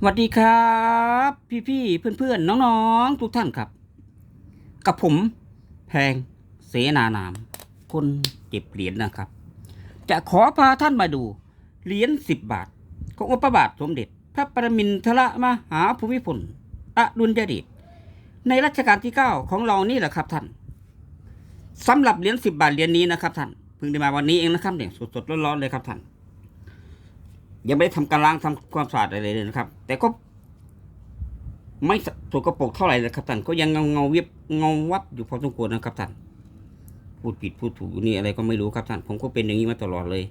สวัสดีครับ พี่ๆเพื่อนๆ น้องๆ ทุกท่านครับ กับผมแพงเสนานาม คนเก็บเหรียญนะครับ จะขอพาท่านมาดูเหรียญสิบบาท ขององค์พระบาทสมเด็จ พระปรมินทรมหาภูมิพลอดุลยเดชในรัชกาลที่เก้าของเรานี่แหละครับท่านสำหรับเหรียญสิบบาทเหรียญนี้นะครับท่านเพิ่งได้มาวันนี้เองนะครับเนี่ยสดๆร้อนๆเลยครับท่าน ยังไม่ได้ทำการล้างทำความสะอาดอะไรเลยนะครับ แต่ก็ ไม่สกปรกเท่าไหร่เลยครับท่านก็ยังเงาเงาเวียบเงาวับอยู่พอสมควรนะครับท่านพูดผิดพูดถูกนี่อะไรก็ไม่รู้ครับท่านผมก็เป็นอย่างนี้มาตลอดเลย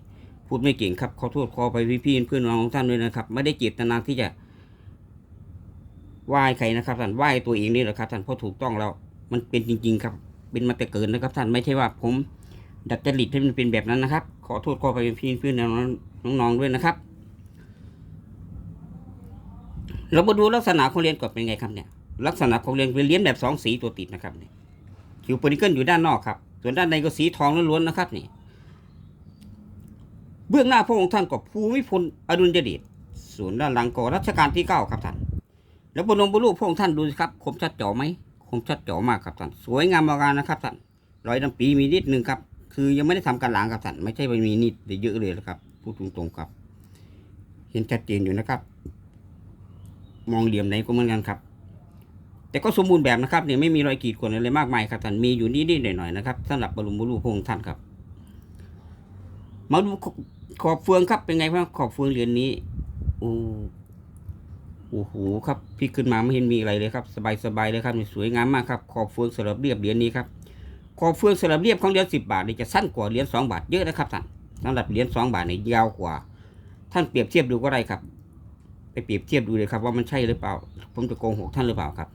พูดไม่เก่งครับขอโทษขอไปพี่ๆเพื่อนน้องของท่านด้วยนะครับ ไม่ได้เจตนาที่จะไหว้ใครนะครับท่านไหว้ตัวเองนี่แหละครับท่านเพราะถูกต้องแล้วมันเป็นจริง ๆ ครับ เป็นมาแต่เกินนะครับท่านไม่ใช่ว่าผมดัดจริตให้มันเป็นแบบนั้นนะครับ ขอโทษขอไปพี่เพื่อนน้องๆด้วยนะครับ เรามาดูลักษณะของเหรียญก่อนเป็นไงครับเนี่ย ลักษณะของเหรียญเป็นเหรียญแบบสองสีตัวติดนะครับเนี่ยผิวโพลิเกิลอยู่ด้านนอกครับ ส่วนด้านในก็สีทองล้วนๆนะครับนี่ เบื้องหน้าพระองค์ท่านก็ภูมิพลอดุลยเดชส่วนด้านหลังก็รัชกาลที่เก้าครับท่าน แล้วบนลงบนรูปพระองค์ท่านดูสิครับ คมชัดเจ๋อไหม คมชัดเจ๋อมากครับท่าน สวยงามมากนะครับท่าน รอยดำปีมีนิดนึงครับ คือยังไม่ได้ทำการล้างครับท่าน ไม่ใช่ว่ามีนิดเยอะเลยนะครับ พูดตรงๆครับ เห็นชัดเจนอยู่นะครับ มองเหลี่ยมไหนก็เหมือนกันครับ แต่ก็สมบูรณ์แบบนะครับเนี่ยไม่มีรอยขีดข่วนอะไรมากมายครับท่านมีอยู่นิดๆหน่อยๆนะครับสำหรับบรมรูปพรงค์ท่านครับ มาดูขอบเฟืองครับเป็นไงบ้างขอบเฟืองเหรียญนี้โอ้โอ้โหครับพี่ขึ้นมาไม่เห็นมีอะไรเลยครับ สบายๆเลยครับสวยงามมากครับขอบเฟืองสลับเรียบเหรียญนี้ครับขอบเฟืองสลับเรียบของเหรียญสิบบาทนี่จะสั้นกว่าเหรียญสองบาทเยอะนะครับท่านสำหรับเหรียญสองบาทนี่ยาวกว่า ท่านเปรียบเทียบดูก็ได้ครับ เปรียบเทียบดูเลยครับ ว่ามันใช่หรือเปล่า ผมจะโกงหกท่านหรือเปล่าครับ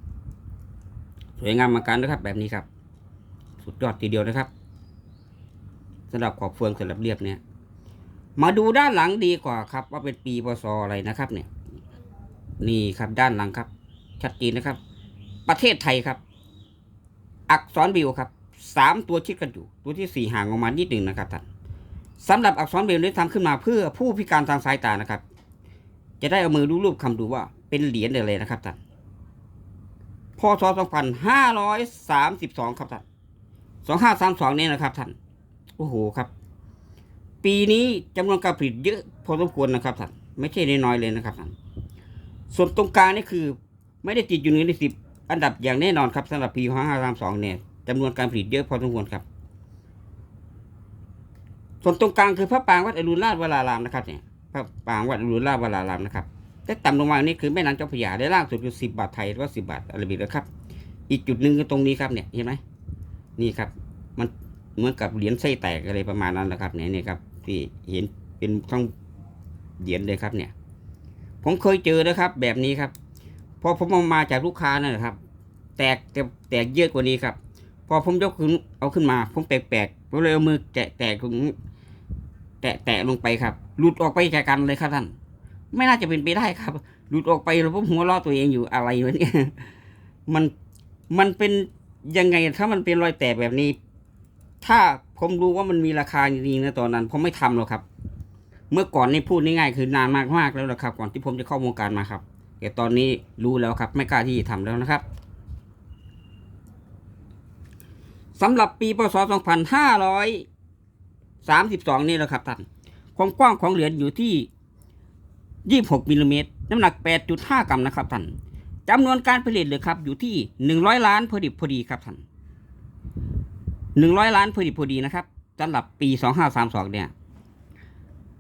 สวยงามมากันนะครับแบบนี้ครับ สุดยอดทีเดียวนะครับสำหรับขอบเฟืองสลับเรียบเนี่ย มาดูด้านหลังดีกว่าครับ ว่าเป็นปีพศอะไรนะครับ เนี่ย นี่ครับด้านหลังครับ ชัดเจนนะครับ ประเทศไทยครับ อักษรบิวครับสามตัวชิดกันอยู่ ตัวที่สี่ห่างออกมานิดหนึ่งนะครับท่านสำหรับอักษรเบิวนี้ทำขึ้นมาเพื่อผู้พิการทางสายตานะครับ จะได้เอามือรูปๆคำดูว่าเป็นเหรียญอะไรนะครับท่านพศ2532 ครับท่าน2532นี่นะครับท่านโอ้โหครับ ปีนี้จำนวนการผลิตเยอะพอสมควรนะครับท่านไม่ใช่น้อยๆเลยนะครับท่านส่วนตรงกลางนี่คือ ไม่ได้ติดอยู่ในสิบอันดับอย่างแน่นอนครับสำหรับปี2532เนี่ยจำนวนการผลิตเยอะพอสมควรครับ ส่วนตรงกลางคือพระปรางวัดอรุณราชวรารามนะครับเนี่ย พระปางวัดอรุณราชวรารามนะครับแต่ต่ำลงมานี่คือแม่น้ำเจ้าพระยาได้ล่างสุดคือสิบบาทไทยแล้วก็สิบบาทอะไรแบบนี้ครับ อีกจุดหนึ่งคือตรงนี้ครับเนี่ยเห็นไหมนี่ครับ มันเหมือนกับเหรียญไส้แตกอะไรประมาณนั้นนะครับเนี่ยเนี่ยครับที่เห็นเป็นทั้งเหรียญเลยครับเนี่ย ผมเคยเจอนะครับ แบบนี้ครับพอผมเอามาจากลูกค้านั่นแหละครับ แตกแต่แตกเยอะกว่านี้ครับ พอผมยกขึ้นเอาขึ้นมา ผมแปลกๆผมเลยเอามือแตะแตะตรง แตะแตะลงไปครับ หลุดออกไปจากกันเลยครับท่าน ไม่น่าจะเป็นไปได้ครับ หลุดออกไปแล้วผมหัวเราะตัวเองอยู่อะไรวะเนี่ย มันมันเป็นยังไงถ้ามันเป็นรอยแตกแบบนี้ ถ้าผมรู้ว่ามันมีราคาจริงๆนะตอนนั้น ผมไม่ทำหรอกครับ เมื่อก่อนนี่พูดง่ายๆคือนานมากๆแล้วนะครับ ก่อนที่ผมจะเข้าวงการมาครับแต่ตอนนี้รู้แล้วครับ ไม่กล้าที่จะทำแล้วนะครับสำหรับปีพศ 2500 2532นี่แหละครับท่านความกว้างของเหรียญอยู่ที่26มิลลิเมตรน้ำหนัก8.5กรัมนะครับท่านจำนวนการผลิตเลยครับอยู่ที่100ล้านพอดีพอดีครับท่าน100ล้านพอดีพอดีนะครับสำหรับปี2532เนี่ย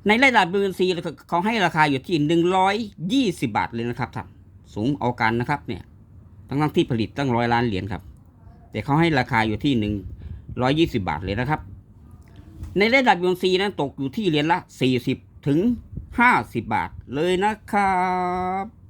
ในระดับบีนซีเขาให้ราคาอยู่ที่หนึ่งร้อยยี่สิบาทเลยนะครับท่านสูงเอากันนะครับเนี่ยทั้งทั้งที่ผลิตตั้งร้อยล้านเหรียญครับ แต่เขาให้ราคาอยู่ที่หนึ่งร้อยยี่สิบาทเลยนะครับ ในระดับยนซีนั้นตกอยู่ที่เหรียญละ 40 ถึง 50 บาทเลยนะครับ